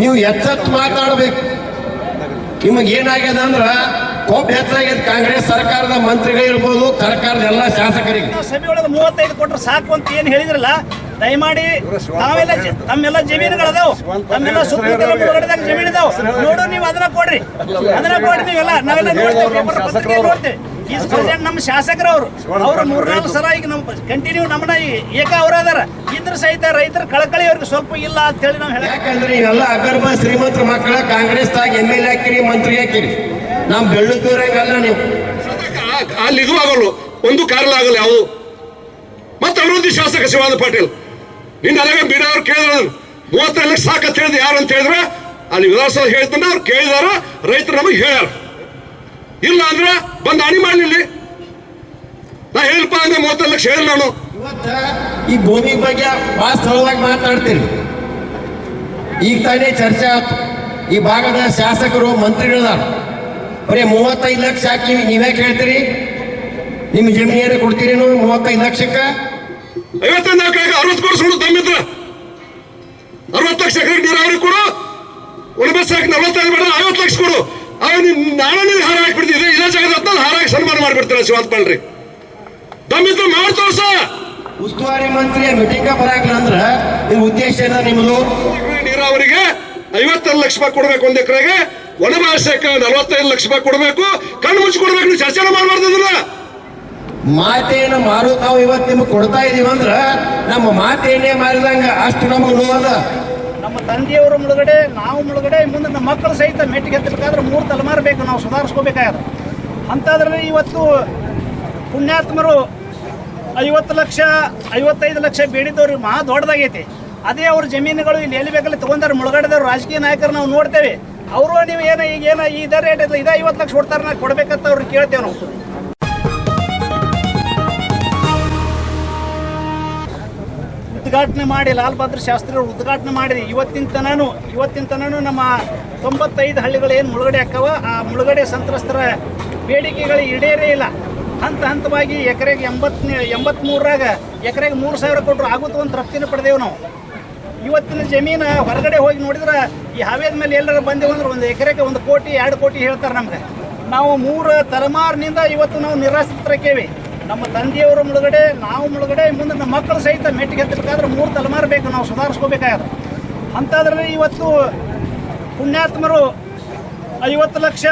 ನೀವು ಎಚ್ಚೆತ್ತು ಮಾತಾಡ್ಬೇಕು. ನಿಮಗೆ ಏನಾಗ್ಯದ ಅಂದ್ರ ಕೋಪ ಹೆಚ್ಚಾಗ್ಯದ ಕಾಂಗ್ರೆಸ್ ಸರ್ಕಾರದ ಮಂತ್ರಿಗಳಿರ್ಬೋದು ಸರ್ಕಾರದ ಎಲ್ಲ ಶಾಸಕರಿಗೆ. ನಾವು ಸಭೆ ಒಳಗೆ ಮೂವತ್ತೈದು ಕೊಟ್ಟರು ಸಾಕು ಅಂತ ಏನು ಹೇಳಿದ್ರಲ್ಲ, ದಯಮಾಡಿ ತಾವೆಲ್ಲ ತಮ್ಮೆಲ್ಲ ಜಮೀನುಗಳದಾವ. ತಮ್ಮೆಲ್ಲ ಸುತ್ತಮುತ್ತಲ ಜಮೀನು ಇದಾವ ನೋಡು, ನೀವು ಅದನ್ನ ಕೊಡ್ರಿ. ಅದನ್ನ ಕೊಡ್ರಿ ನೀವೆಲ್ಲ ನಾವೆಲ್ಲ ನೋಡ್ತೇವೆ ನೋಡ್ತೇವೆ. ಈ ಪ್ರೆಸೆಂಟ್ ನಮ್ಮ ಶಾಸಕರವರು. ಅವರು ಮೂರ್ನಾಲ್ಕು ಸಲ ಈಗ ನಮ್ಮ ಕಂಟಿನ್ಯೂ ನಮ್ಮನ್ನ ಏಕ ಅವರಾದಾರ ಇದ್ರ ಸಹಿತ ರೈತರ ಕಳಕಳಿ ಅವ್ರಿಗೆ ಸ್ವಲ್ಪ ಇಲ್ಲ ಅಂತ ಹೇಳಿ ನಾವು ಯಾಕಂದ್ರೆ ಇವೆಲ್ಲ ಅಗರ್ಭ ಶ್ರೀಮಂತರ ಮಕ್ಕಳ ಕಾಂಗ್ರೆಸ್ದಾಗ ಎಂ ಎಲ್ ಎ ಹಾಕಿರಿ ಮಂತ್ರಿ ಹಾಕಿರಿ. ನಾವು ಬೆಳ್ಳೂರಂಗಲ್ಲ ನೀವು. ಆ- ಅಲ್ಲಿ ಇದು ಆಗಲ್ಲ. ಒಂದು ಕಾರಣ ಆಗಲ್ಲ ಯಾವುದು. ಮತ್ತೆ ಅಭಿವೃದ್ಧಿ ಶಾಸಕ ಶಿವಾನಂದ ಪಾಟೀಲ್. ನಿನ್ನ ಅದಾಗ ಬಿಡವ್ರು ಕೇಳಿದ್ರು ಮೂವತ್ತೈದು ಲಕ್ಷ ಸಾಕಂತ ಹೇಳಿದ್ರು ಯಾರು ಅಂತ ಹೇಳಿದ್ರೆ ಅಲ್ಲಿ ವಿಧಾನಸಭೆ ಹೇಳ್ತಾನೆ ಅವ್ರು ಕೇಳಿದಾರ ರೈತರು ನಮಗೆ ಹೇಳ್ಯಾರ. ಇಲ್ಲ ಅಂದ್ರೆ ಬಂದು ಅಣಿ ಮಾಡ್ಲಿಲ್ಲ ನಾ ಹೇಳಪ್ಪ ಅಂದ್ರೆ ಮೂವತ್ತೈದು ಲಕ್ಷ ಹೇಳ ನಾನು. ಇವತ್ತ ಈ ಭೂಮಿ ಬಗ್ಗೆ ಭಾಳ ಸ್ಥಳವಾಗಿ ಮಾತನಾಡ್ತೀರಿ. ಈಗ ತಾನೇ ಚರ್ಚೆ ಆಯ್ತು ಈ ಭಾಗದ ಶಾಸಕರು ಮಂತ್ರಿಗಳ ಬರೀ ಮೂವತ್ತೈದು ಲಕ್ಷ ಹಾಕಿ ನೀವೇ ಕೇಳ್ತೀರಿ? ನಿಮ್ಮ ಜಮೀನಿಯರು ಕೊಡ್ತೀರಿ ನೋಡಿ ಮೂವತ್ತೈದು ಲಕ್ಷಕ್ಕೆ? ಐವತ್ತೈದು ಎಕರೆಗೆ ಅರವತ್ತು ಕೋಟಿ ಸುಡು ತಮ್ಮಿದ್ರ ಅರವತ್ತು ಲಕ್ಷ ಎಕರೆ ನೀರಾವರಿ ಕೊಡು. ಉಳಿಬಸ್ ನಲವತ್ತೈದು ಬೇಡ ಐವತ್ತು ಲಕ್ಷ ಕೊಡು. ಅವ ನೀನ್ ನಾಳೆ ಹಾರ ಹಾಕ್ಬಿಡ್ತಿದ್ರೆ ಇದೇ ಜಾಗದ ಹಾರಾಗಿ ಸನ್ಮಾನ ಮಾಡ್ಬಿಡ್ತಾರೆ ಶಿವಾಂತ ಪಾಲ್ರಿ ದಮ್ಮಿದ್ರ ಮಾಡಿ ತೋರ್ಸ ಉಸ್ತುವಾರಿ ಮಂತ್ರಿಯ ಮೀಟಿಂಗ್ ಬರಾಗಿಲ್ಲ ಅಂದ್ರ ನಿಮ್ಮ ಉದ್ದೇಶ ಏನ ಎಕರೆ ನೀರಾವರಿಗೆ ಐವತ್ತೈದು ಲಕ್ಷ ರೂಪಾಯಿ ಕೊಡ್ಬೇಕು ಒಂದ್ ಎಕರೆಗೆ. ಒಣಭಾಷೆಗೆ ನಲವತ್ತೈದು ಲಕ್ಷ ರೂಪಾಯಿ ಕೊಡ್ಬೇಕು. ಕಣ್ಣು ಮುಚ್ಚಿ ಕೊಡ್ಬೇಕು. ನೀವು ಚರ್ಚೆ ಮಾಡಬಾರ್ದು ಅದನ್ನ ಮಾತೇನ ಮಾರು ನಾವು ಇವತ್ತು ನಿಮ್ಗೆ ಕೊಡ್ತಾ ಇದೀವಿ ಅಂದ್ರ ನಮ್ಮ ಮಾತೇನೇ ಮಾರಿದಂಗ ಅಷ್ಟು ನಮಗೆ ನೋವದ ನಮ್ಮ ತಂದೆಯವರ ಮುಳುಗಡೆ, ನಾವು ಮುಳುಗಡೆ, ಮುಂದೆ ನಮ್ಮ ಮಕ್ಕಳು ಸಹಿತ ಮೆಟ್ಟಿಗೆ ಹತ್ತಬೇಕಾದ್ರೆ ಮೂರು ತಲೆಮಾರು ಬೇಕು, ನಾವು ಸುಧಾರಿಸ್ಕೋಬೇಕಾಗ್ಯದ ಅಂಥದ್ರಲ್ಲಿ ಇವತ್ತು ಪುಣ್ಯಾತ್ಮರು ಐವತ್ತು ಲಕ್ಷ, ಐವತ್ತೈದು ಲಕ್ಷ ಬೇಡಿದವ್ರಿಗೆ ಮಹಾ ದೊಡ್ಡದಾಗೈತಿ. ಅದೇ ಅವ್ರ ಜಮೀನುಗಳು ಇಲ್ಲಿ ಎಲ್ಲಿ ಬೇಕಲ್ಲಿ ತಗೊಂಡಾರ, ಮುಳುಗಡೆದವ್ರು ರಾಜಕೀಯ ನಾಯಕರು ನಾವು ನೋಡ್ತೇವೆ. ಅವರು ನೀವು ಏನು ಈಗ ಈ ದರ ರೇಟ್ ಇದೆ ಇದೇ ಐವತ್ತು ಲಕ್ಷ ಕೊಡ್ತಾರೆ ನಾವು ಕೊಡಬೇಕಂತ ಅವ್ರಿಗೆ ಕೇಳ್ತೇವೆ ನಾವು. ಉದ್ಘಾಟನೆ ಮಾಡಿ ಲಾಲ್ ಬಹದ್ದೂರ್ ಶಾಸ್ತ್ರಿ ಉದ್ಘಾಟನೆ ಮಾಡಿ ಇವತ್ತಿನ ತನೂ ಇವತ್ತಿನ ತನೂ ನಮ್ಮ ತೊಂಬತ್ತೈದು ಹಳ್ಳಿಗಳು ಏನು ಮುಳುಗಡೆ ಹಾಕವ ಆ ಮುಳುಗಡೆ ಸಂತ್ರಸ್ತರ ಬೇಡಿಕೆಗಳು ಈಡೇರೇ ಇಲ್ಲ. ಹಂತ ಹಂತವಾಗಿ ಎಕರೆಗೆ ಎಂಬತ್ತನೇ ಎಂಬತ್ಮೂರರಾಗ ಎಕರೆಗೆ ಮೂರು ಸಾವಿರ ಕೊಟ್ಟರು ಆಗುತ್ತೋ ಒಂದು ತೃಪ್ತಿನ ಪಡೆದೇವು ನಾವು. ಇವತ್ತಿನ ಜಮೀನು ಹೊರಗಡೆ ಹೋಗಿ ನೋಡಿದ್ರೆ ಈ ಹಾವೇದ ಮೇಲೆ ಎಲ್ಲರ ಬಂದೇವು ಅಂದ್ರೆ ಒಂದು ಎಕರೆಗೆ ಒಂದು ಕೋಟಿ, ಎರಡು ಕೋಟಿ ಹೇಳ್ತಾರೆ ನಮ್ಗೆ. ನಾವು ಮೂರು ತಲೆಮಾರಿನಿಂದ ಇವತ್ತು ನಾವು ನಿರಾಶ್ರಿತರಕ್ಕೇವೆ ನಮ್ಮ ತಂದೆಯವರು ಮುಳುಗಡೆ, ನಾವು ಮುಳುಗಡೆ, ಮುಂದೆ ನಮ್ಮ ಮಕ್ಕಳು ಸಹಿತ ಮೆಟ್ಟಿಗೆ ಹತ್ತಬೇಕಾದ್ರೆ ಮೂರು ತಲೆಮಾರು ಬೇಕು, ನಾವು ಸುಧಾರಿಸ್ಕೋಬೇಕಾಗತ್ತೆ ಅಂಥದ್ರಲ್ಲಿ ಇವತ್ತು ಪುಣ್ಯಾತ್ಮರು ಐವತ್ತು ಲಕ್ಷ,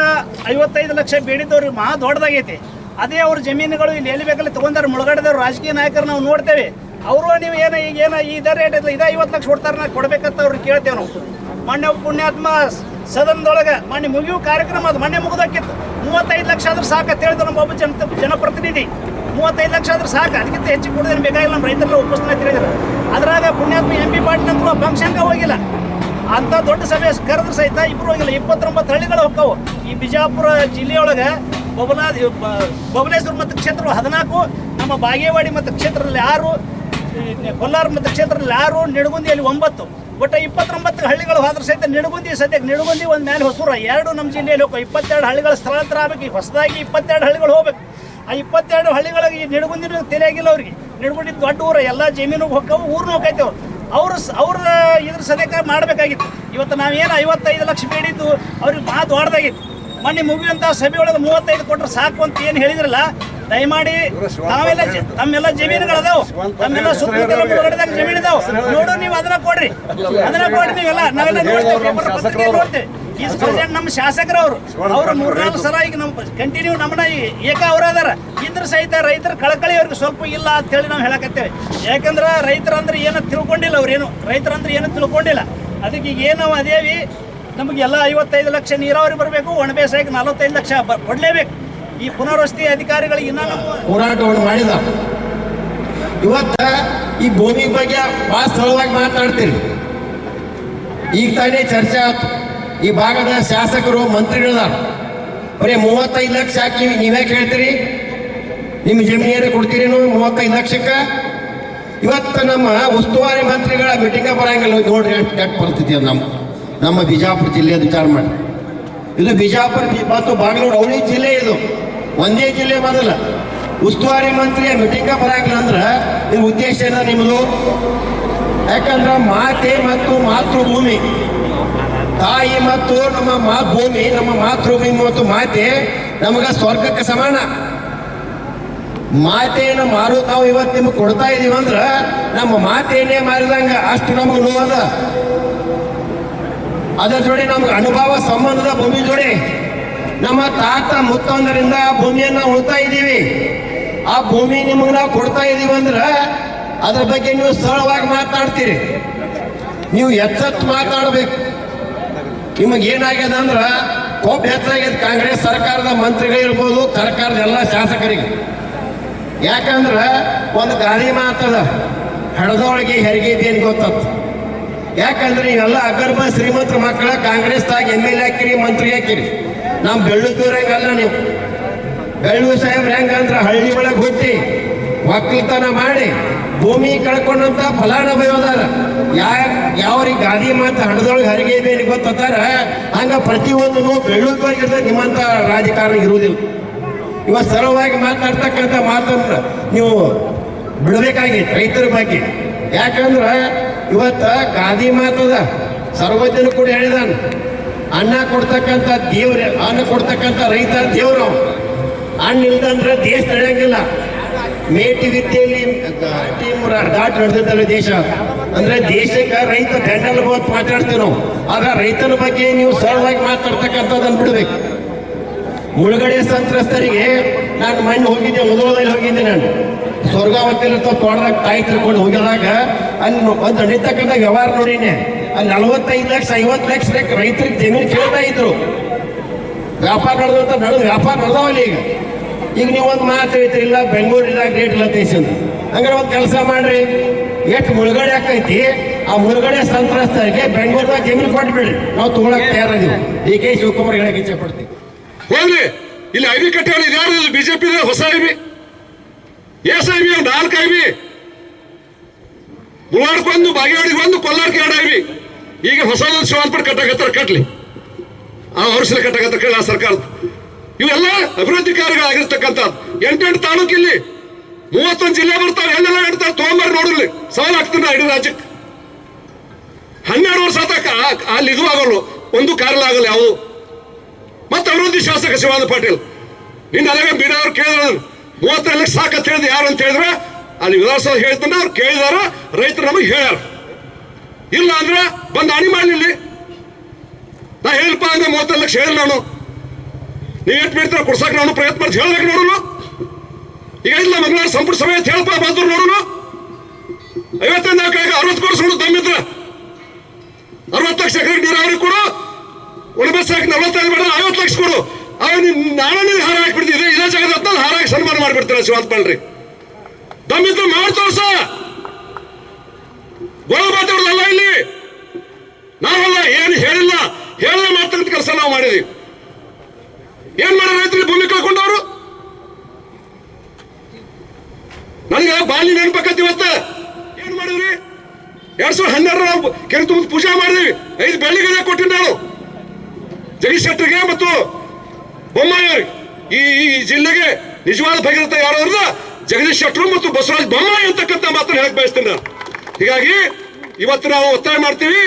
ಐವತ್ತೈದು ಲಕ್ಷ ಬೇಡಿದವ್ರಿಗೆ ಮಹಾ ದೊಡ್ಡದಾಗೈತಿ. ಅದೇ ಅವ್ರ ಜಮೀನುಗಳು ಇಲ್ಲಿ ಎಲ್ಲಿ ಬೇಕಲ್ಲಿ ತಗೊಂಡಾರ ಮುಳುಗಡೆದವ್ರು ರಾಜಕೀಯ ನಾಯಕರು ನಾವು ನೋಡ್ತೇವೆ. ಅವರು ನೀವು ಏನೋ ಈಗ ಏನೋ ಇದೇ ರೇಟ್ ಐತಲ್ಲ ಇದೇ ಐವತ್ತು ಲಕ್ಷ ಕೊಡ್ತಾರೆ ನಾವು ಕೊಡಬೇಕಂತ ಅವ್ರಿಗೆ ಕೇಳ್ತೇವೆ ನಾವು. ಮೊನ್ನೆ ಪುಣ್ಯಾತ್ಮ ಸದನದೊಳಗೆ ಮೊನ್ನೆ ಮುಗಿಯೋ ಕಾರ್ಯಕ್ರಮ ಅದು, ಮೊನ್ನೆ ಮುಗಿದಕ್ಕಿತ್ತು ಮೂವತ್ತೈದು ಲಕ್ಷ ಆದ್ರೆ ಸಾಕಂತ ಹೇಳಿದ್ರು ನಮ್ಮ ಒಬ್ಬ ಜನ ಜನಪ್ರತಿನಿಧಿ. ಮೂವತ್ತೈದು ಲಕ್ಷ ಆದ್ರೆ ಸಾಕು. ಅದಕ್ಕಿಂತ ಹೆಚ್ಚು ಕೊಡೋದೇನು ಬೇಕಾಗಿಲ್ಲ. ನಮ್ಮ ರೈತರೆಲ್ಲ ಒಪ್ಪಿಸ್ತಾ ತಿಳಿದ್ರು ಅದರಾಗ ಪುಣ್ಯಾತ್ಮ ಎಂ ಪಿ ಪಾಟೀಲ್ ಅಂತ ಫಂಕ್ಷನ್ಗೆ ಹೋಗಿಲ್ಲ. ಅಂತ ದೊಡ್ಡ ಸಭೆ ಕರೆದ್ರು ಸಹಿತ ಇಬ್ಬರು ಹೋಗಿಲ್ಲ. ಇಪ್ಪತ್ತೊಂಬತ್ತು ಹಳ್ಳಿಗಳು ಹೋಗ್ತಾವು ಈ ಬಿಜಾಪುರ ಜಿಲ್ಲೆಯೊಳಗೆ ಭುವನೇಶ್ವರ ಮತ್ತು ಮತಕ್ಷೇತ್ರ ಹದಿನಾಲ್ಕು, ನಮ್ಮ ಬಾಗೇವಾಡಿ ಮತಕ್ಷೇತ್ರದಲ್ಲಿ ಆರು ಕೋಲಾರ ಕೊಲ್ಲಾರ ಮತಕ್ಷೇತ್ರದಲ್ಲಿ ಆರು, ನಿಡಗುಂದಿಯಲ್ಲಿ ಒಂಬತ್ತು. ಒಟ್ಟು ಇಪ್ಪತ್ತೊಂಬತ್ತು ಹಳ್ಳಿಗಳು ಹೋದ್ರೆ ಸಹಿತ ನಿಡಗುಂದಿ, ಸದ್ಯಕ್ಕೆ ನಿಡಗುಂದಿ ಒಂದು ಮೇಲೆ ಹೊಸೂರ ಎರಡು. ನಮ್ಮ ಜಿಲ್ಲೆಯಲ್ಲಿ ಹೋಗೋ ಇಪ್ಪತ್ತೆರಡು ಹಳ್ಳಿಗಳು ಸ್ಥಳಾಂತರ ಆಗಬೇಕು. ಹೊಸದಾಗಿ ಇಪ್ಪತ್ತೆರಡು ಹಳ್ಳಿಗಳು ಹೋಗ್ಬೇಕು. ಆ ಇಪ್ಪತ್ತೆರಡು ಹಳ್ಳಿಗಳಿಗೆ ಈ ನಿಡಗುಂದಿನ ಆಗಿಲ್ಲ ಅವ್ರಿಗೆ. ನಿಡಗುಂದಿ ದೊಡ್ಡ ಊರ ಎಲ್ಲ ಜಮೀನಿಗೆ ಹೋಗ್ತಾವೆ ಊರ್ನ ಹೋಗೈತೆ ಅವ್ರು. ಅವ್ರು ಇದ್ರ ಸದ್ಯಕ್ಕೆ ಮಾಡಬೇಕಾಗಿತ್ತು. ಇವತ್ತು ನಾವೇನು ಐವತ್ತೈದು ಲಕ್ಷ ಬೇಡಿದ್ದು ಅವ್ರಿಗೆ ಭಾಳ ದೊಡ್ಡದಾಗಿತ್ತು. ಮೊನ್ನೆ ಮುಗಿಯುವಂಥ ಸಭೆ ಒಳಗೆ ಮೂವತ್ತೈದು ಕೊಟ್ಟರೆ ಸಾಕು ಅಂತ ಏನು ಹೇಳಿದ್ರಲ್ಲ ದಯಮಾಡಿ ನಾವೆಲ್ಲ ನಮ್ಮೆಲ್ಲ ತಮ್ಮೆಲ್ಲ ಜಮೀನುಗಳದಾವು ತಮ್ಮೆಲ್ಲ ಸುತ್ತಮುತ್ತಲ ಜಮೀನು ಇದಾವೆ ನೋಡು ನೀವು ಅದನ್ನ ಕೊಡ್ರಿ. ಅದನ್ನ ಕೊಡ್ರಿ ನೀವೆಲ್ಲ. ನಾವೆಲ್ಲ ನೋಡ್ತೇವೆ. ನೋಡ್ತೇವೆ. ಈ ಪ್ರೆಸೆಂಟ್ ನಮ್ಮ ಶಾಸಕರವರು ಅವರು. ಮೂರ್ನಾಲ್ಕು ಸಲ ಈಗ ನಮ್ಮ ಕಂಟಿನ್ಯೂ ನಮ್ಮನ್ನ ಏಕ ಅವರಾದಾರ ಇದ್ರ ಸಹಿತ ರೈತರ ಕಳಕಳಿ ಅವ್ರಿಗೆ ಸ್ವಲ್ಪ ಇಲ್ಲ ಅಂತ ಹೇಳಿ ನಾವು ಹೇಳಕತ್ತೇವೆ. ಯಾಕಂದ್ರೆ ರೈತರಂದ್ರೆ ಏನು ತಿಳ್ಕೊಂಡಿಲ್ಲ ಅವ್ರೇನು ರೈತರಂದ್ರೆ ಏನು ತಿಳ್ಕೊಂಡಿಲ್ಲ. ಅದಕ್ಕೆ ಈಗ ಏನು ನಾವು ಅದೇವಿ ನಮಗೆಲ್ಲ ಐವತ್ತೈದು ಲಕ್ಷ ನೀರಾವರಿ ಬರಬೇಕು ಒಣ ಬೇಸಾಯಕ್ಕೆ ನಲವತ್ತೈದು ಲಕ್ಷ ಕೊಡಲೇಬೇಕು. ಈ ಪುನರ್ವಸತಿ ಅಧಿಕಾರಿಗಳಿಗೆ ಇನ್ನೂ ನಮ್ಮ ಹೋರಾಟವನ್ನು ಮಾಡಿದ. ಇವತ್ತ ಈ ಭೂಮಿ ಬಗ್ಗೆ ಭಾಳ ಸ್ಥಳವಾಗಿ ಮಾತನಾಡ್ತೀರಿ ಈಗ ತಾನೇ ಚರ್ಚೆ ಆಯ್ತು ಈ ಭಾಗದ ಶಾಸಕರು ಮಂತ್ರಿಗಳದಾರ ಬರೀ ಮೂವತ್ತೈದು ಲಕ್ಷ ಹಾಕಿ ನೀವೇ ಕೇಳ್ತೀರಿ? ನಿಮ್ಮ ಜಮೀನಿಯರು ಕೊಡ್ತೀರಿ ನೋಡಿ ಮೂವತ್ತೈದು ಲಕ್ಷಕ್ಕೆ? ಇವತ್ತು ನಮ್ಮ ಉಸ್ತುವಾರಿ ಮಂತ್ರಿಗಳ ಮೀಟಿಂಗ್ ಬರಂಗಿಲ್ಲ. ನೋಡ್ರಿ ಕೆಟ್ಟ ಪರಿಸ್ಥಿತಿ ನಮ್ಮ ನಮ್ಮ ಬಿಜಾಪುರ ಜಿಲ್ಲೆ ವಿಚಾರ ಮಾಡಿ. ಇದು ಬಿಜಾಪುರ ಮತ್ತು ಬಾಗಲೂರು ಅವಳಿ ಜಿಲ್ಲೆ ಇದು. ಒಂದೇ ಜಿಲ್ಲೆ ಮೊದಲ ಉಸ್ತುವಾರಿ ಮಂತ್ರಿಯ ಮೀಟಿಂಗ ಬರಂಗಿಲ್ಲ ಅಂದ್ರೆ ನಿಮ್ಮ ಉದ್ದೇಶ ಏನ ನಿಮ್ಮದು ಯಾಕಂದ್ರೆ ಮಾತೆ ಮತ್ತು ಮಾತೃಭೂಮಿ ತಾಯಿ ಮತ್ತು ನಮ್ಮ ಮಾ ಭೂಮಿ, ನಮ್ಮ ಮಾತೃಭೂಮಿ ಮತ್ತು ಮಾತೆ ನಮಗ ಸ್ವರ್ಗಕ್ಕೆ ಸಮಾನ. ಮಾತೆಯನ್ನು ಮಾರು ನಾವು ಇವತ್ತು ನಿಮ್ಗೆ ಕೊಡ್ತಾ ಇದೀವಿ ಅಂದ್ರ ನಮ್ಮ ಮಾತೆಯನ್ನೇ ಮಾರಿದಂಗ ಅಷ್ಟು ನಮಗೆ ನೋವದ ಅದರ ಜೋಡಿ ನಮ್ಗೆ ಅನುಭವ ಸಂಬಂಧದ ಭೂಮಿ ಜೋಡಿ ನಮ್ಮ ತಾತ ಮುತ್ತೊಂದರಿಂದ ಭೂಮಿಯನ್ನ ಉಳ್ತಾ ಇದ್ದೀವಿ ಆ ಭೂಮಿ ನಿಮಗೆ ನಾವು ಕೊಡ್ತಾ ಇದೀವಿ ಅಂದ್ರ ಅದ್ರ ಬಗ್ಗೆ ನೀವು ಸರಳವಾಗಿ ಮಾತಾಡ್ತೀರಿ. ನೀವು ಎಚ್ಚತ್ತು ಮಾತಾಡ್ಬೇಕು. ನಿಮಗೆ ಏನಾಗ್ಯದ ಅಂದ್ರ ಕೋಪ ಹೆಚ್ಚಾಗ್ಯದ ಕಾಂಗ್ರೆಸ್ ಸರ್ಕಾರದ ಮಂತ್ರಿಗಳಿರ್ಬೋದು ಸರ್ಕಾರದ ಎಲ್ಲ ಶಾಸಕರಿಗೆ. ಯಾಕಂದ್ರ ಒಂದು ಗಾಳಿ ಮಾತದ ಹಡದೊಳಗೆ ಹೆರಿಗೆ ಏನು ಗೊತ್ತತ್ತು ಯಾಕಂದ್ರೆ ಇವೆಲ್ಲ ಅಗರ್ಭ ಶ್ರೀಮಂತರ ಮಕ್ಕಳ ಕಾಂಗ್ರೆಸ್ದಾಗ ಎಂ ಎಲ್ ಎ ಹಾಕಿರಿ, ಮಂತ್ರಿ ಹಾಕಿರಿ. ನಮ್ಮ ಹೆಂಗಲ್ಲ ನೀವು? ಬೆಳ್ಳೂರು ಸಾಹೇಬ್ರ ಹೆಂಗಂದ್ರ ಹಳ್ಳಿ ಒಳಗೆ ಹುಟ್ಟಿ, ಒಕ್ಕಲ್ತನ ಮಾಡಿ ಭೂಮಿ ಕಳ್ಕೊಂಡಂತ ಫಲಾನುಭವಿ ಅದಾರ ಯಾ ಯಾವ್ರಿಗೆ ಗಾದಿ ಮಾತು ಹಣದೊಳಗೆ ಹರಿಗೆ ಇದೆ ಗೊತ್ತಾರ ಹಂಗ ಪ್ರತಿಯೊಂದು ಬೆಳ್ಳೂರಿಗೆ ನಿಮ್ಮಂತ ರಾಜಕಾರಣ ಇರುವುದಿಲ್ಲ. ಇವತ್ತು ಸರಳವಾಗಿ ಮಾತಾಡ್ತಕ್ಕಂಥ ಮಾತನ್ನ ನೀವು ಬಿಡಬೇಕಾಗಿತ್ತು ರೈತರ ಬಗ್ಗೆ. ಯಾಕಂದ್ರ ಇವತ್ತ ಗಾದಿ ಮಾತದ ಸರ್ವಜ್ಞನು ಕೂಡ ಹೇಳಿದಾನ. ಅನ್ನ ಕೊಡ್ತಕ್ಕಂಥ ದೇವ್ರ, ಅನ್ನ ಕೊಡ್ತಕ್ಕಂಥ ರೈತ ದೇವ್ರು ಅಣ್ಣ ಇಲ್ದಂದ್ರೆ ದೇಶ ನಡೆಯಂಗಿಲ್ಲ. ಮೇಟಿ ವಿದ್ಯೆಯಲ್ಲಿ ಟೀಮ್ ದಾಟ್ ನಡೆದಿದ್ದಲ್ಲ ದೇಶ. ಅಂದ್ರೆ ದೇಶಕ್ಕೆ ರೈತ ಬೆನ್ನೆಲು ಹೋಗಿ ಮಾತಾಡ್ತೀವಿ ನಾವು. ಆಗ ರೈತನ ಬಗ್ಗೆ ನೀವು ಸರಳವಾಗಿ ಮಾತಾಡ್ತಕ್ಕಂಥದ್ದನ್ನು ಬಿಡಬೇಕು. ಮುಳುಗಡೆ ಸಂತ್ರಸ್ತರಿಗೆ ನಾನು ಮಣ್ಣು ಹೋಗಿದ್ದೆ, ಮೊದಲದಲ್ಲಿ ಹೋಗಿದ್ದೆ ನಾನು. ಸ್ವರ್ಗಾವತಿಯಲ್ಲಿ ತೋಟದಾಗ ತಾಯಿ ತಿಳ್ಕೊಂಡು ಹೋಗಿದಾಗ ಅಲ್ಲಿ ಒಂದು ನಡೀತಕ್ಕಂಥ ವ್ಯವಹಾರ ನೋಡಿನೆ ಅಲ್ಲಿ ನಲವತ್ತೈದು ಲಕ್ಷ, ಐವತ್ತು ಲಕ್ಷ ರೈತರಿಗೆ ಜಮೀನು ಕೇಳ್ತಾ ಇದ್ರು. ವ್ಯಾಪಾರ ನಡೆದಂತ ನಡೆದು ವ್ಯಾಪಾರ ನಡೆದವಲ್ಲ ಈಗ. ಈಗ ನೀವು ಒಂದು ಮಾತು ಹೇಳ್ತೀರಿ, ಇಲ್ಲ ಗೇಟ್ ಗ್ರೇಟ್ ಲೊಕೇಶನ್ ಹಂಗಾರೆ ಒಂದು ಕೆಲಸ ಮಾಡ್ರಿ. ಎಷ್ಟು ಮುಳುಗಡೆ ಆಕೈತಿ ಆ ಮುಳುಗಡೆ ಸಂತ್ರಸ್ತರಿಗೆ ಬೆಂಗಳೂರದಾಗ ಜಮೀನು ಕೊಟ್ಬಿಡ್ರಿ. ನಾವು ತಗೊಳಕ್ ತಯಾರಿದ್ದೀವಿ ಡಿ ಕೆ ಶಿವಕುಮಾರ್ ಹೇಳಕ್ಕೆ ಇಚ್ಛೆ ಪಡ್ತೀವಿ ಇಲ್ಲಿ ಐವಿ ಕಟ್ಟೆಗಳು ಇದ್ಯಾರು ಬಿಜೆಪಿ ಹೊಸ ಐವಿ ಎಸ್ ಐವಿ ನಾಲ್ಕು ಐವಿ ಬಂದು, ಬಾಗೇವಾಡಿಗೆ ಬಂದು ಕೊಲ್ಲಾರ್ಗೆ ಎರಡು ಐವಿ ಈಗ ಹೊಸ ಶಿವಾಲ್ಪಡ್ ಕಟ್ಟಾಕತ್ತಾರ ಕಟ್ಲಿ. ಆ ವರ್ಷ ಕಟ್ಟಾಕತ್ತಾರ ಆ ಸರ್ಕಾರದ. ಇವೆಲ್ಲ ಅಭಿವೃದ್ಧಿ ಕಾರ್ಯಗಳಾಗಿರ್ತಕ್ಕಂಥದ್ದು ಎಂಟೆಂಟು ತಾಲೂಕು ಇಲ್ಲಿ. ಮೂವತ್ತೊಂದು ಜಿಲ್ಲೆ ಬರ್ತಾರೆ, ಎಲ್ಲೆಲ್ಲ ಇಡ್ತಾರೆ ತೊಗೊಂಬರ್ ನೋಡ್ರಿ ಸವಾಲು ಆಗ್ತದೆ ಇಡೀ ರಾಜ್ಯಕ್ಕೆ. ಹನ್ನೆರಡು ವರ್ಷ ಆತಕ ಅಲ್ಲಿ ಇದು ಆಗೋಲ್ಲ ಒಂದು ಕಾರಣ ಆಗಲ್ಲ ಯಾವುದು? ಮತ್ತೆ ಅಭಿವೃದ್ಧಿ ಶಾಸಕ ಶಿವಾನಂದ ಪಾಟೀಲ್. ನಿನ್ನ ಅದಾಗ ಬೀರವ್ರು ಕೇಳಿದ್ರು ಮೂವತ್ತೈದು ಲಕ್ಷ ಸಾಕಂತ ಹೇಳಿದ್ರು ಯಾರು ಅಂತ ಹೇಳಿದ್ರೆ, ಅಲ್ಲಿ ವಿಧಾನಸಭೆ ಹೇಳ್ತಾನೆ ಅವ್ರು ಕೇಳಿದಾರ, ರೈತರು ನಮಗೆ ಹೇಳ್ಯಾರ. ಇಲ್ಲ ಅಂದ್ರೆ ಬಂದು ಅಣಿ ಮಾಡಲಿಲ್ಲ ನಾ ಹೇಳಪ್ಪ ಅಂದ್ರೆ ಮೂವತ್ತೈದು ಲಕ್ಷ ಹೇಳಿ ನಾನು. ನೀವು ಎಷ್ಟು ಬಿಡ್ತಾರ ಕೊಡ್ಸಕ್ಕೆ ನಾನು ಪ್ರಯತ್ನ ಮಾಡಿ ಹೇಳ್ಬೇಕು ನೋಡೋಣ ಈಗ ಇಲ್ಲ, ಮಂಗಳವಾರ ಸಂಪುಟ ಸಭೆ ಹೇಳಪ್ಪ, ಬಂದ್ರು ನೋಡೋಣ ಐವತ್ತೈದು ನಾಲ್ಕು ಅರವತ್ತು ಸುಡು ದಮ್ಮಿದ್ರ ಅರವತ್ತು ಲಕ್ಷ ಎಕರೆ ನೀರಾವರಿ ಕೊಡು. ಒಣಬಸ್ ಹಾಕಿ ನಲವತ್ತೈದು ಬೇಡ ಐವತ್ತು ಲಕ್ಷ ಕೊಡು. ಅವ ನಾಳೆ ನೀನು ಹಾರ ಹಾಕ್ಬಿಡ್ತಿದ್ದೆ ಇದೇ ಜಾಗದ ಹಾರ ಹಾಕಿ ಸನ್ಮಾನ ಮಾಡಿಬಿಡ್ತೀರ ಶಿವಾತ್ ಪಳ್ರಿ ದಮ್ಮಿದ್ರೆ ಮಾಡಿ ತೋರ್ಸ ಗೋಳ ಮಾತಾಡೋದಲ್ಲ ಇಲ್ಲಿ? ನಾವಲ್ಲ, ಏನು ಹೇಳಿಲ್ಲ. ಹೇಳದೆ ಮಾತಾಡಿದ ಕೆಲಸ ನಾವು ಮಾಡಿದ್ವಿ ಏನ್ ಮಾಡೋ ರೈತರಿಗೆ ಭೂಮಿ ಕಳ್ಕೊಂಡವರು ನನಗೆ ಬಾಲಿ ನೆನಪಕ್ಕಂತ ಇವತ್ತ ಏನ್ ಮಾಡಿದ್ರಿ ಸಾವಿರದ ಹನ್ನೆರಡು ನಾವು ಕೆರೆ ತುಂಬ ಪೂಜೆ ಮಾಡಿದ್ವಿ. ಐದು ಬೆಳ್ಳಿಗೆ ಕೊಟ್ಟಿವಿ ನಾವು ಜಗದೀಶ್ ಶೆಟ್ಟರಿಗೆ ಮತ್ತು ಬೊಮ್ಮಾಯಿ ಈ ಈ ಜಿಲ್ಲೆಗೆ ನಿಜವಾದ ಭಗೀರಥ ಯಾರು ಜಗದೀಶ್ ಶೆಟ್ಟರು ಮತ್ತು ಬಸವರಾಜ್ ಬೊಮ್ಮಾಯಿ ಅಂತಕ್ಕಂಥ ಮಾತನ್ನು ಹೇಳಕ್ ಬಯಸ್ತೇನೆ ನಾನು. ಹೀಗಾಗಿ ಇವತ್ತು ನಾವು ಒತ್ತಾಯ ಮಾಡ್ತೀವಿ.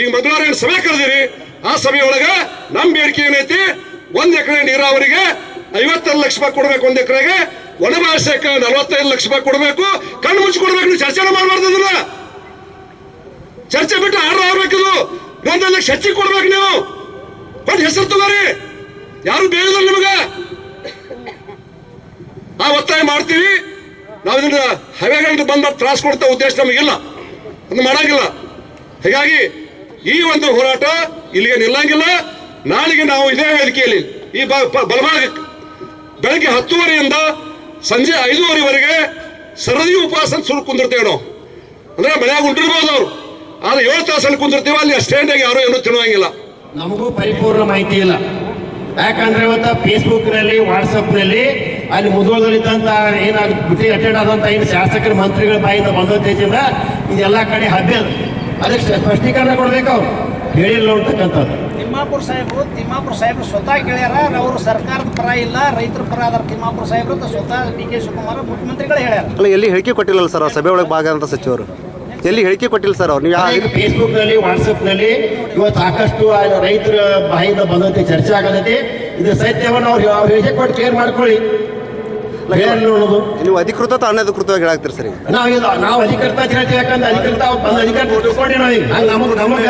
ಈಗ ಮಂಗಳವಾರ ಸಭೆ ಕರೆದಿರಿ. ಆ ಸಭೆಯೊಳಗ ನಮ್ಮ ಬೇಡಿಕೆ ಏನೈತಿ? ಒಂದ್ ಎಕರೆ ನೀರಾವರಿಗೆ ಐವತ್ತೈದು ಲಕ್ಷ ರೂಪಾಯಿ ಕೊಡ್ಬೇಕು ಒಂದ್ ಎಕರೆಗೆ. ಒಣಭಾಷೆಗೆ ನಲವತ್ತೈದು ಲಕ್ಷ ರೂಪಾಯಿ ಕೊಡಬೇಕು. ಕಣ್ಣು ಮುಚ್ಚಿ ಕೊಡ್ಬೇಕು ನೀವು ಚರ್ಚೆ ಚರ್ಚೆ ಬಿಟ್ಟು ಆರ್ಡರ್ ಆಗ್ಬೇಕಿದು ಒಂದಲ್ಲ ಶಚಿ ಕೊಡ್ಬೇಕು ನೀವು. ಒಂದು ಹೆಸರು ತಗೋರಿ. ಯಾರು ಬೇಕಿಲ್ಲ ನಿಮಗ? ಆ ಒತ್ತಾಯ ಮಾಡ್ತೀವಿ. ನಾವು ಇದನ್ನ ಹವೆಗಳಿಗೆ ಬಂದ ತ್ರಾಸ ಕೊಡ್ತಾ ಉದ್ದೇಶ ನಮಗಿಲ್ಲ ಅದನ್ನ ಮಾಡಂಗಿಲ್ಲ. ಹೀಗಾಗಿ ಈ ಒಂದು ಹೋರಾಟ ಇಲ್ಲಿಗೆ ನಿಲ್ಲಂಗಿಲ್ಲ. ನಾಳೆಗೆ ನಾವು ಇದೇ ವೇದಿಕೆಯಲ್ಲಿ ಈ ಬಲಭಾಗ ಬೆಳಗ್ಗೆ ಹತ್ತುವರೆಯಿಂದ ಸಂಜೆ ಐದೂವರೆವರೆಗೆ ಸರದಿ ಉಪವಾಸ ಸುರು ಕುಂದಿರ್ತೇವೆ ನಾವು. ಅಂದ್ರೆ ಮನೆಯಾಗ ಉಂಟಿರ್ಬೋದು ಅವ್ರು. ಆದ್ರೆ ಏಳು ತಾಸಲ್ಲಿ ಕುಂದಿರ್ತೀವ ಅಲ್ಲಿ ಸ್ಟ್ಯಾಂಡಾಗಿ ಯಾರು ಏನೂ ತಿನ್ನುವಂಗಿಲ್ಲ. ನಮಗೂ ಪರಿಪೂರ್ಣ ಮಾಹಿತಿ ಇಲ್ಲ. ಯಾಕಂದ್ರೆ ಇವತ್ತು ಫೇಸ್ಬುಕ್ನಲ್ಲಿ ವಾಟ್ಸಪ್ನಲ್ಲಿ ಅಲ್ಲಿ ಮುದುವಳಿದಂತ ಏನ ಬಿಟ್ಟಿ ಅಟೆಂಡ್ ಆದಂತ ಏನು ಶಾಸಕರ ಮಂತ್ರಿಗಳ ಬಾಯಿಂದ ಬಂದೈತಿಂದ ಇದೆಲ್ಲ ಕಡೆ ಹಬ್ಬ ಅದು. ಅದಕ್ಕೆ ಸ್ಪಷ್ಟೀಕರಣ ಕೊಡ್ಬೇಕು ಅವ್ರು. ಹೇಳಿಲ್ಲ ಅಂತಕ್ಕಂಥದ್ದು ತಿಮ್ಮಾಪುರ ಸಾಹೇಬ್ರು ತಿಮ್ಮಾಪುರ ಸಾಹೇಬ್ರು ಸ್ವತಃ ಕೇಳ್ಯಾರ. ಅವರು ಸರ್ಕಾರದ ಪರ ಇಲ್ಲ ರೈತರ ಪರ ಆದ್ರೆ ತಿಮ್ಮಾಪುರ ಸಾಹೇಬ್ರು ಅಂತ ಸ್ವತಃ ಡಿ ಕೆ ಶಿವಕುಮಾರ್ ಮುಖ್ಯಮಂತ್ರಿಗಳು ಹೇಳ್ಯಾರ. ಅಲ್ಲ ಎಲ್ಲಿ ಹೇಳಿಕೆ ಕೊಟ್ಟಿಲ್ಲ ಸರ್ ಸಭೆ ಒಳಗೆ ಭಾಗ ಅಂತ ಸಚಿವರು? ಎಲ್ಲಿ ಹೇಳಿಕೆ ಕೊಟ್ಟಿಲ್ಲ ಸರ್ ಅವ್ರು? ನೀವು ಫೇಸ್ಬುಕ್ನಲ್ಲಿ ವಾಟ್ಸಪ್ನಲ್ಲಿ ಇವತ್ತು ಸಾಕಷ್ಟು ಆ ರೈತರ ಬಾಯಿಂದ ಬಂದಂತೆ ಚರ್ಚೆ ಆಗದೈತಿ ಇದು ಸತ್ಯವನ್ನು ಅವ್ರು ಅವ್ರು ಹೇಳಿಕೆ ಕೊಟ್ಟು ಕೇರ್ ಮಾಡ್ಕೊಳ್ಳಿ. ನೀವು ಅಧಿಕೃತ ಅನಧಿಕೃತವಾಗಿ ಹೇಳಾಗ್ತೀರಿ ಸರಿ ನಾವು ಇದು ನಾವು ಅಧಿಕೃತ ಹೇಳ್ತೀವಿ ಯಾಕಂದ್ರೆ ಅಧಿಕೃತ ಬಂದ ಅಧಿಕಾರ ತಿಳ್ಕೊಂಡಿ ನಾವು ಈಗ. ಹಂಗ ನಮಗ್ ನಮಗ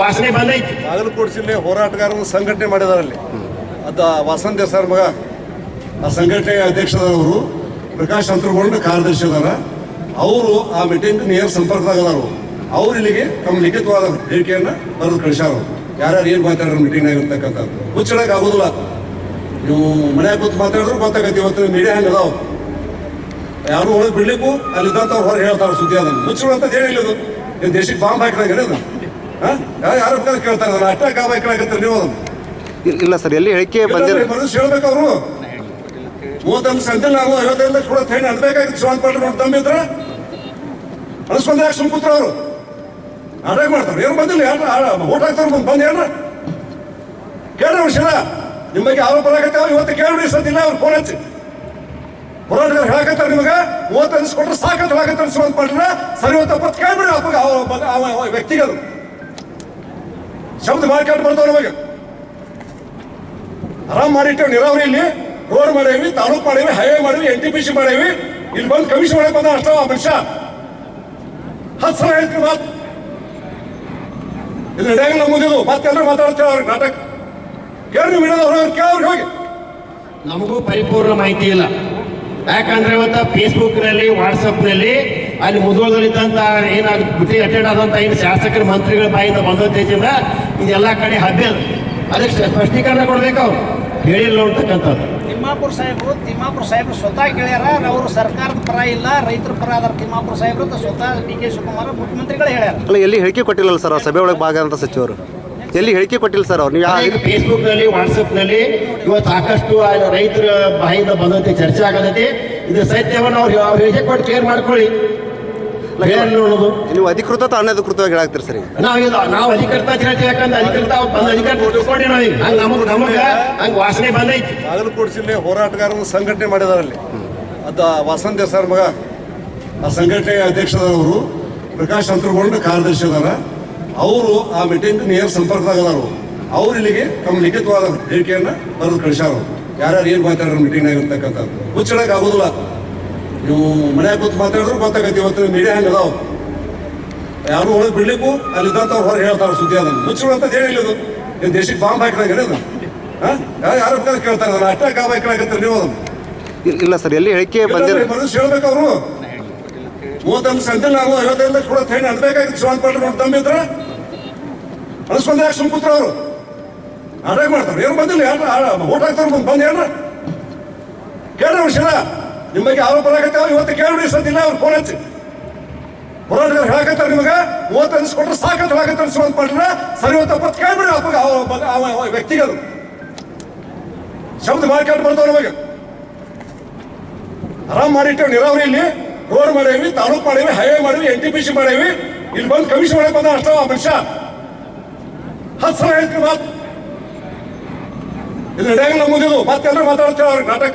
ವಾಸನೆ ಬಂದೈತಿ. ಬಾಗಲಕೋಟೆ ಜಿಲ್ಲೆ ಹೋರಾಟಗಾರರು ಸಂಘಟನೆ ಮಾಡಿದಾರಲ್ಲಿ. ಅಲ್ಲಿ ಅದು ವಸಂತ ಸರ್ ಮಗ ಆ ಸಂಘಟನೆ ಅಧ್ಯಕ್ಷರವರು ಪ್ರಕಾಶ್ ಅಂತರ್ಗೊಂಡು ಕಾರ್ಯದರ್ಶಿ ಅದಾರ. ಅವರು ಆ ಮೀಟಿಂಗ್ ನೇರ ಸಂಪರ್ಕದಾಗ ಅದಾರು ಅವ್ರು ಇಲ್ಲಿಗೆ ತಮ್ಮ ಲಿಖಿತವಾದ ಹೇಳಿಕೆಯನ್ನ ಬರೆದು ಕಳಿಸ್ಯಾರ. ಯಾರ್ಯಾರು ಏನು ಮಾತಾಡ್ರ ಮೀಟಿಂಗ್ನಾಗ ಇರ್ತಕ್ಕಂಥದ್ದು. ಮುಚ್ಚಡಕ್ಕೆ ಆಗೋದಿಲ್ಲ ನೀವು ಮನ್ಯಾಗ ಕೂತ್ ಮಾತಾಡಿದ್ರು ಗೊತ್ತಾಗತ್ತೆ ಇವತ್ತು ಮೀಡಿಯಾ ಹಂಗೆ ಅದಾವ. ಯಾರು ಒಳಗೆ ಬಿಡ್ಲಿಕ್ಕೂ ಅಲ್ಲಿದ್ದಂಥವ್ರು ಹೊರಗೆ ಹೇಳ್ತಾರೆ ಸುದ್ದಿ ಅದನ್ನು. ಮುಚ್ಚುವಂಥದ್ದು ಅಂತ ಇದು. ನೀವು ದೇಶಕ್ಕೆ ಬಾಂಬ್ ಹಾಕಿದಾಗ ಅದು ಹಾಂ? ಯಾರು ಕೇಳ್ತಾರೆ ಅದನ್ನ. ಅಟ್ಯಾಕ್ ಆಗ್ಬೇಕಾಗತ್ತೆ ನೀವು ಅದನ್ನು. ಇಲ್- ಇಲ್ಲ ಸರ್ ಎಲ್ಲಿ ಹೇಳಿಕೆ ಬಂದಿರೋ ಮನಸ್ಸು ಹೇಳ್ಬೇಕು ಅವರು. ಮೂವತ್ತೊಂದು ಸಂತೆ ನಾವು ಐವತ್ತೈದು ಲಕ್ಷ ಕೂಡ ಹೇಳಿ ಅನ್ಬೇಕಾಗಿತ್ತು ಶಿವಾನ್ ತಮ್ಮಿದ್ರ ಅನ್ಸ್ಕೊಂಡ್ ಯಾಕೆ ಸುಮ್ ಕೂತ್ರ ಅವರು ಅಟ್ಯಾಕ್ ಮಾಡ್ತಾರೆ. ಏನು ಬಂದಿಲ್ಲ ಯಾರು ಓಟ್ ಹಾಕ್ತಾರ ಬಂದು ಬಂದು ಏನ್ರ ಕೇಳ್ರಿ ವಿಷಯ ನಿಮ್ಮ ಬಗ್ಗೆ ಆರೋಪ ಆಗತ್ತಾವ ಇವತ್ತು ಕೇಳ್ರಿ ಸದಿಲ್ಲ ಅವ್ರು ಫೋನ್ ಹಚ್ಚಿ. ಹೋರಾಟಗಾರ ಹೇಳಕತ್ತಾರ ನಿಮಗೆ? ಮೂವತ್ತು ಅನ್ಸ್ಕೊಟ್ರೆ ಸಾಕಂತ ಹೇಳಕತ್ತಾರ ಅನ್ಸ್ಕೊಂಡ್ ಪಾಟ್ರ ಸರಿ ಇವತ್ತು ತಪ್ಪತ್ತು ಕೇಳ್ಬಿಡಿ ಅಪ್ಪ ಅವ ವ್ಯಕ್ತಿಗದು ಶಬ್ದ ಮಾರ್ಕೆಟ್ ಬರ್ತಾವ ನಮಗೆ. ಆರಾಮ್ ಮಾಡಿಟ್ಟೇವ್ ನೀರಾವರಿ ಇಲ್ಲಿ. ರೋಡ್ ಮಾಡೇವಿ, ತಾಲೂಕ್ ಮಾಡೇವಿ, ಹೈವೇ ಮಾಡೇವಿ, ಎನ್ ಟಿ ಪಿ ಸಿ ಮಾಡೇವಿ. ಇಲ್ಲಿ ಬಂದು ಕಮಿಷನ್ ಮಾಡಕ್ ಬಂದ ಅಷ್ಟ ಆ ಮನುಷ್ಯ. ಹತ್ತು ಸಲ ಹೇಳ್ತೀರಿ ಮಾತು? ಇಲ್ಲಿ ಹೆಂಗ್ ನಮ್ಮದಿದು ಮತ್ತೆಲ್ಲರೂ ಮಾತಾಡ್ತೇವೆ ಅವ್ರಿಗೆ, ನಾಟಕ. ಕೇಳಿ ಬಿಡೋದು ಅವ್ರು ಕೇಳವ್ರಿಗೆ ಹೋಗಿ. ನಮಗೂ ಪರಿಪೂರ್ಣ ಮಾಹಿತಿ ಇಲ್ಲ. ಯಾಕಂದ್ರೆ ಇವತ್ತು ಫೇಸ್ಬುಕ್ ವಾಟ್ಸಪ್ನಲ್ಲಿ ವಾಟ್ಸಪ್ನಲ್ಲಿ, ಅಲ್ಲಿ ಮುಧೋಳದಲ್ಲಿದ್ದಂತ ಏನಾದ್ರು ಬುದ್ಧಿ ಅಟೆಂಡ್ ಆದಂತ ಏನು ಶಾಸಕರ, ಮಂತ್ರಿಗಳ ಬಾಯಿಂದ ಬಂದೈತಿಂದ ಇದೆಲ್ಲ ಕಡೆ ಹಬ್ಬ ಅದು. ಅದಕ್ಕೆ ಸ್ಪಷ್ಟೀಕರಣ ಕೊಡ್ಬೇಕು ಅವ್ರು. ಹೇಳಿಲ್ಲ ಅಂತಕ್ಕಂಥದ್ದು ತಿಮ್ಮಾಪುರ ಸಾಹೇಬರು ತಿಮ್ಮಾಪುರ ಸಾಹೇಬರು ಸ್ವತಃ ಕೇಳ್ಯಾರ ಅವರು ಸರ್ಕಾರದ ಪರ ಇಲ್ಲ ರೈತರ ಪರ ಅದಾರ ತಿಮ್ಮಾಪುರ ಸಾಹೇಬರು ಅಂತ ಸ್ವತಃ ಡಿ ಕೆ ಶಿವಕುಮಾರ್ ಮುಖ್ಯಮಂತ್ರಿಗಳು ಹೇಳ್ಯಾರ. ಅಲ್ಲ ಎಲ್ಲಿ ಹೇಳಿಕೆ ಕೊಟ್ಟಿಲ್ಲ ಸರ್ ಅವ್ರು ಸಭೆ ಒಳಗೆ ಭಾಗ ಅಂತ ಸಚಿವರು? ಎಲ್ಲಿ ಹೇಳಿಕೆ ಕೊಟ್ಟಿಲ್ಲ ಸರ್ ಅವ್ರು? ನೀವು ಫೇಸ್ಬುಕ್ನಲ್ಲಿ ವಾಟ್ಸಪ್ನಲ್ಲಿ ಇವತ್ತು ಸಾಕಷ್ಟು ರೈತರ ಬಾಯಿಂದ ಬಂದಂತೆ ಚರ್ಚೆ ಆಗದೈತಿ ಇದು ಸತ್ಯವನ್ನು ಅವ್ರು ಅವ್ರು ಹೇಳಿಕೆ ಕೊಟ್ಟು ಕ್ಲಿಯರ್ ಮಾಡ್ಕೊಳ್ಳಿ. ನೀವು ಅಧಿಕೃತ ಅಥವಾ ಅನಧಿಕೃತವಾಗಿ ಹೇಳಾಗ್ತೀರಿ ಸರ್ ನಾವು ನಾವು ಅಧಿಕೃತ ಅಂತ ಯಾಕಂದ್ರೆ ಅಧಿಕೃತ ಬಂದ ಅಧಿಕಾರ ತಿಳ್ಕೊಂಡಿ ನಾವು ಈಗ ಹಂಗ ನಮಗ್ ನಮಗ ಹಂಗ ವಾಸನೆ ಬಂದೈತಿ. ಬಾಗಲಕೋಟೆ ಜಿಲ್ಲೆ ಹೋರಾಟಗಾರರ ಸಂಘಟನೆ ಮಾಡಿದಾರಲ್ಲಿ. ಅದು ವಸಂತ ಸರ್ ಮಗ ಆ ಸಂಘಟನೆ ಅಧ್ಯಕ್ಷರವರು ಪ್ರಕಾಶ್ ಅಂತರ್ಗೊಂಡು ಕಾರ್ಯದರ್ಶಿ ಅದಾರ. ಅವರು ಆ ಮೀಟಿಂಗ್ ನೇರ ಸಂಪರ್ಕದಾಗದಾರು ಅವ್ರು ಇಲ್ಲಿಗೆ ತಮ್ಮ ಲಿಖಿತವಾದ ಹೇಳಿಕೆಯನ್ನ ಬರೆದು ಕಳಿಸ್ಯಾರ. ಯಾರ್ಯಾರು ಏನು ಮಾತಾಡ್ರ ಮೀಟಿಂಗ್ನಾಗ ಇರ್ತಕ್ಕಂಥದ್ದು. ಮುಚ್ಚಿಡಕ್ಕೆ ಆಗೋದಿಲ್ಲ ನೀವು ಮನ್ಯಾಗ ಕೂತ್ ಮಾತಾಡಿದ್ರು ಗೊತ್ತಾಗೈತಿ ಇವತ್ತು ಮೀಡಿಯಾ ಹಂಗೆ ಅದಾವ. ಯಾರು ಒಳಗೆ ಬಿಡ್ಲಿಕ್ಕೂ ಅಲ್ಲಿದ್ದಂಥವ್ರು ಹೊರಗೆ ಹೇಳ್ತಾರೆ ಸುದ್ದಿ ಅದನ್ನು. ಮುಚ್ಚಳು ಅಂತ ಹೇಳಿಲ್ಲ ಇದು. ಏನು ದೇಶಕ್ಕೆ ಬಾಂಬ್ ಹಾಕಿದಾಗ ಅದು ಹಾಂ? ಯಾರು ಕೇಳ್ತಾರೆ ಅದನ್ನ. ಅಟ್ಯಾಕ್ ಆಗ್ಬೇಕಾಗತ್ತೆ ನೀವು ಅದನ್ನು. ಇಲ್- ಇಲ್ಲ ಸರ್ ಎಲ್ಲಿ ಹೇಳಿಕೆ ಬಂದಿರೋ ಮನುಷ್ಯ ಹೇಳ್ಬೇಕು ಅವರು. ಮೂವತ್ತೊಂದು ಸಂತೆ ನಾವು ಐವತ್ತೈದು ಲಕ್ಷ ಕೂಡ ಹೇಳಿ ಅನ್ಬೇಕಾಗಿತ್ತು ಶಿವಾನ್ ನೋಡಿ ತಮ್ಮಿದ್ರ ಅನಿಸ್ಕೊಂಡ ಯಾಕೆ ಸುಮ್ ಅವರು. ಅಟ್ಯಾಕ್ ಮಾಡ್ತಾರೆ. ಏನು ಬಂದಿಲ್ಲ ಯಾರು ಓಟ್ ಹಾಕ್ತಾರೆ ಬಂದು ಬಂದು ಹೇಳ್ರ ಕೇಳ್ರಿ ವಿಷಯ ನಿಮ್ಮ ಬಗ್ಗೆ ಆರೋಪ ಬರಾಕತ್ತಾವ ಇವತ್ತು ಕೇಳಿ ಸದ್ದಿಲ್ಲ ಅವ್ರು ಫೋನ್ ಹಚ್ಚಿ. ಹೋರಾಟಗಾರ ಹೇಳಕತ್ತಾರ ನಿಮಗೆ? ಮೂವತ್ತು ಅನ್ಸ್ಕೊಟ್ರೆ ಸಾಕಂತ ಹೇಳಕತ್ತ ಅನ್ಸ್ಕೊಂಡ್ ಪಡ್ರ ಸರಿ ತಪ್ಪತ್ತು ಕೇಳ್ಬಿಡಿ ಅಪ್ಪ ಅವ ವ್ಯಕ್ತಿಗದು ಶಬ್ದ ಮಾರ್ಕೆಟ್ ಬರ್ತಾವ ನಮಗೆ. ಆರಾಮ್ ಮಾಡಿಟ್ಟೇವ್ ನೀರಾವರಿ ಇಲ್ಲಿ. ರೋಡ್ ಮಾಡೇವಿ, ತಾಲೂಕ್ ಮಾಡೇವಿ ಹೈವೇ ಮಾಡೇವಿ ಎನ್ ಟಿ ಪಿ ಸಿ ಮಾಡೇವಿ. ಇಲ್ಲಿ ಬಂದು ಕಮಿಷನ್ ಮಾಡಕ್ ಬಂದ ಅಷ್ಟ ಮನುಷ್ಯ. ಹತ್ತು ಸಲ ಹೇಳ್ತೀನಿ ಮಾತು. ಇಲ್ಲಿ ನಡೆಯಂಗಿಲ್ಲ ಮತ್ತೆ ಎಲ್ಲರೂ ಮಾತಾಡ್ತೇವೆ ಅವ್ರಿಗೆ ನಾಟಕ?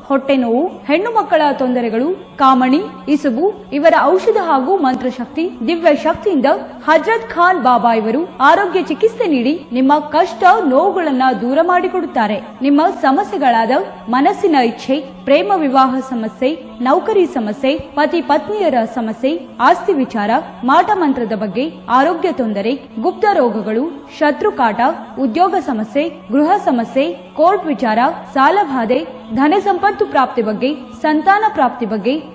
ಹೊಟ್ಟೆ ನೋವು, ಹೆಣ್ಣು ಮಕ್ಕಳ ತೊಂದರೆಗಳು, ಕಾಮಣಿ, ಇಸುಬು, ಇವರ ಔಷಧ ಹಾಗೂ ಮಂತ್ರಶಕ್ತಿ, ದಿವ್ಯ ಶಕ್ತಿಯಿಂದ ಹಜರತ್ ಖಾನ್ ಬಾಬಾ ಇವರು ಆರೋಗ್ಯ ಚಿಕಿತ್ಸೆ ನೀಡಿ ನಿಮ್ಮ ಕಷ್ಟ ನೋವುಗಳನ್ನ ದೂರ ಮಾಡಿಕೊಡುತ್ತಾರೆ. ನಿಮ್ಮ ಸಮಸ್ಯೆಗಳಾದ ಮನಸ್ಸಿನ ಇಚ್ಛೆ, ಪ್ರೇಮ ವಿವಾಹ ಸಮಸ್ಯೆ ನೌಕರಿ ಸಮಸ್ಯೆ, ಪತಿ ಪತ್ನಿಯರ ಸಮಸ್ಯೆ, ಆಸ್ತಿ ವಿಚಾರ, ಮಾಟ ಮಂತ್ರದ ಬಗ್ಗೆ ಆರೋಗ್ಯ ತೊಂದರೆ, ಗುಪ್ತ ರೋಗಗಳು ಶತ್ರುಕಾಟ ಉದ್ಯೋಗ ಸಮಸ್ಯೆ, ಗೃಹ ಸಮಸ್ಯೆ, ಕೋರ್ಟ್ ವಿಚಾರ ಸಾಲಬಾಧೆ ಧನ ಸಂಪತ್ತು ಪ್ರಾಪ್ತಿ ಬಗ್ಗೆ, ಸಂತಾನ ಪ್ರಾಪ್ತಿ ಬಗ್ಗೆ